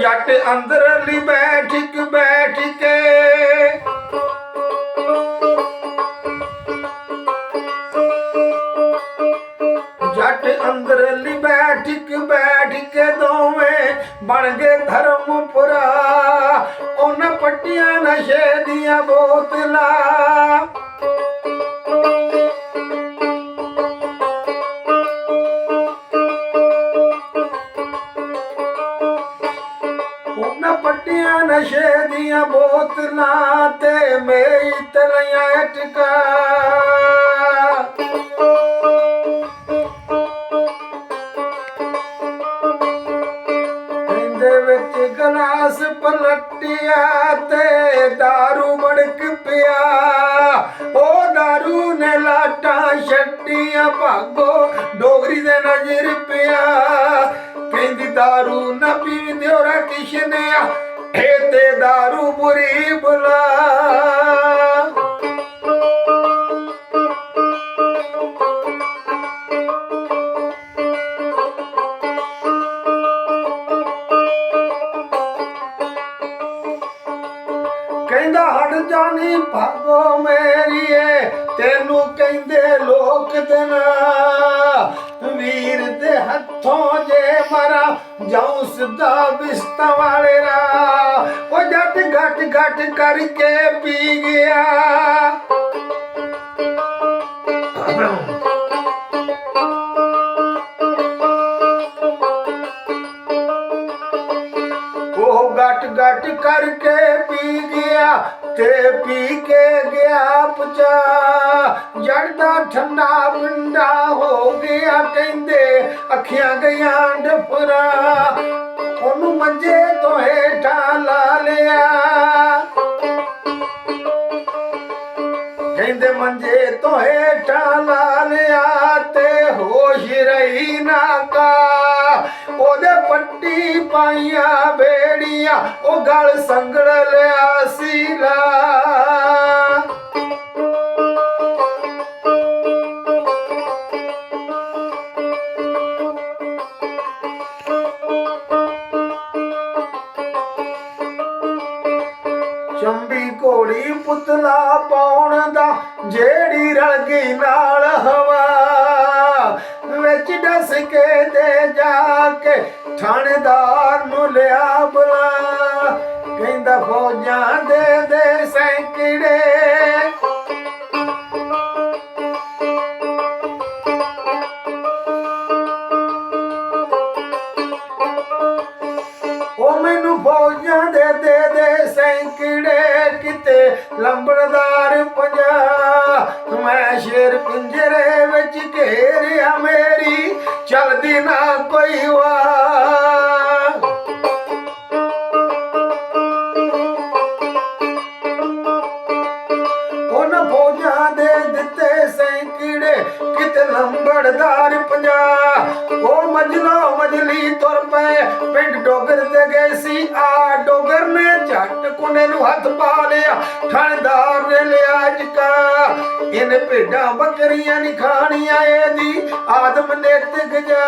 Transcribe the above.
ਜੱਟ ਅੰਦਰਲੀ ਬੈਠਕ ਬੈਠ ਕੇ ਜੱਟ ਅੰਦਰਲੀ ਬੈਠਕ ਬੈਠ ਕੇ ਦੋਵੇਂ ਬਣ ਗਏ ਧਰਮਪੁਰਾ ਉਹਨਾਂ ਪੱਟੀਆਂ ਨਸ਼ੇ ਦੀਆਂ ਬੋਤਲਾਂ। ਪੱਟੀਆਂ ਨਸ਼ੇ ਦੀਆਂ ਬੋਤਲਾਂ ਤੇ ਮੇਰੀ ਤਲੀਆਂ ਟਿਕਾ ਇਹਦੇ ਵਿੱਚ ਗਲਾਸ ਪਲਟਿਆ ਤੇ दारू ਮੜਕ ਪਿਆ ਉਹ दारू ਨੇ ਲਾਟਾਂ ਛੱਡੀਆਂ ਭਾਗੋ ਡੋਗਰੀ ਦੇ ਨਜ਼ਰ ਪਿਆ ਕਹਿੰਦੀ दारू ਨਾ ਪੀਂਦੇ ਹੋਰਾ ਕਿਸ਼ਨੇ ਆ ਇਹ ਤੇ दारू ਬੁਰੀ ਬੁਲਾ ਕਹਿੰਦਾ ਹਟ ਜਾਣੀ ਭਾਗੋ ਮੇਰੀਏ ਤੈਨੂੰ ਕਹਿੰਦੇ ਲੋਕ ਦਿਨ ਜਾਉ ਸਿੱਧਾ ਬਿਸਤਾ ਵਾਲੇ ਰਾ ਉਹ ਜੱਟ ਘਟ ਘਟ ਕਰਕੇ ਪੀ ਗਿਆ। ਉਹ ਗਟ ਗਟ ਕਰਕੇ ਪੀ ਗਿਆ ਤੇ ਪੀ ਕੇ ਗਿਆ ਪਚਾ ਜੜਦਾ ਠੰਡਾ ਪਿੰਡਾ ਹੋ ਗਿਆ, ਕਹਿੰਦੇ ਅੱਖੀਆਂ ਗਈਆਂ ਡਫਰਾ ਉਹਨੂੰ ਮੰਜੇ ਤੋਂ ਹੇਠਾਂ ਲਾ ਲਿਆ। ਕਹਿੰਦੇ, ਮੰਜੇ ਤੋਂ ਹੇਠਾਂ ਲਾ ਲਿਆ ਤੇ ਹੋਸ਼ ਰਹੀ ਨਾ ਕਾ। ਉਹਦੇ ਪੱਟੀ ਪਾਈਆਂ ਬੇੜੀਆਂ, ਉਹ ਗਲ ਸੰਗੜ ਲਿਆ ਸੀਲਾ ਚੰਬੀ ਘੋੜੀ ਪੁਤਲਾ ਪਾਉਣ ਦਾ, ਜਿਹੜੀ ਰਲ ਗਈ ਨਾਲ ਹਵਾ। ਵਿੱਚ ਡਸ ਕੇ ਦੇ ਜਾ ਕੇ ਥਾਣੇਦਾਰ ਨੂੰ ਲਿਆ ਬੁਲਾ। ਕਹਿੰਦਾ, ਫੌਜਾਂ ਦੇ ਦੇ ਸੈਂਕੜੇ। ਉਹ ਮੈਨੂੰ ਫੌਜਾਂ ਦੇ ਦੇ ਲੰਬੜਦਾਰ ਪੰਜਾ, ਮੈਂ ਸ਼ੇਰ ਪਿੰਜਰੇ ਵਿੱਚ ਘੇਰਿਆ ਮੇਰੀ, ਚਲਦੀ ਨਾ ਕੋਈ ਵਾ ਉਹਨਾਂ ਫੌਜਾਂ ਦੇ ਦਿੱਤੇ ਸੈਂਕੜੇ, ਕਿਤੇ ਲੰਬੜਦਾਰ ਪੰਜਾ। ਉਹ ਮਜਲਾ ਮਜਲੀ ਤੁਰ ਪਏ, ਪਿੰਡ ਡੋਗਰ ਤੇ ਗਏ ਸੀ, ਆ ਡੋਗਰ ਨੇ ਝੱਟ ਨੂੰ ਹੱਥ ਪਾ ਲਿਆ ਥਾਣੇਦਾਰ ਨੇ ਲਿਆ ਚਕਾ ਇਹਨੇ ਭੇਡਾਂ ਬੱਕਰੀਆਂ ਨਹੀਂ ਖਾਣੀਆਂ, ਇਹਦੀ ਆਦਮ ਨੇ ਤਿਕ ਜਾ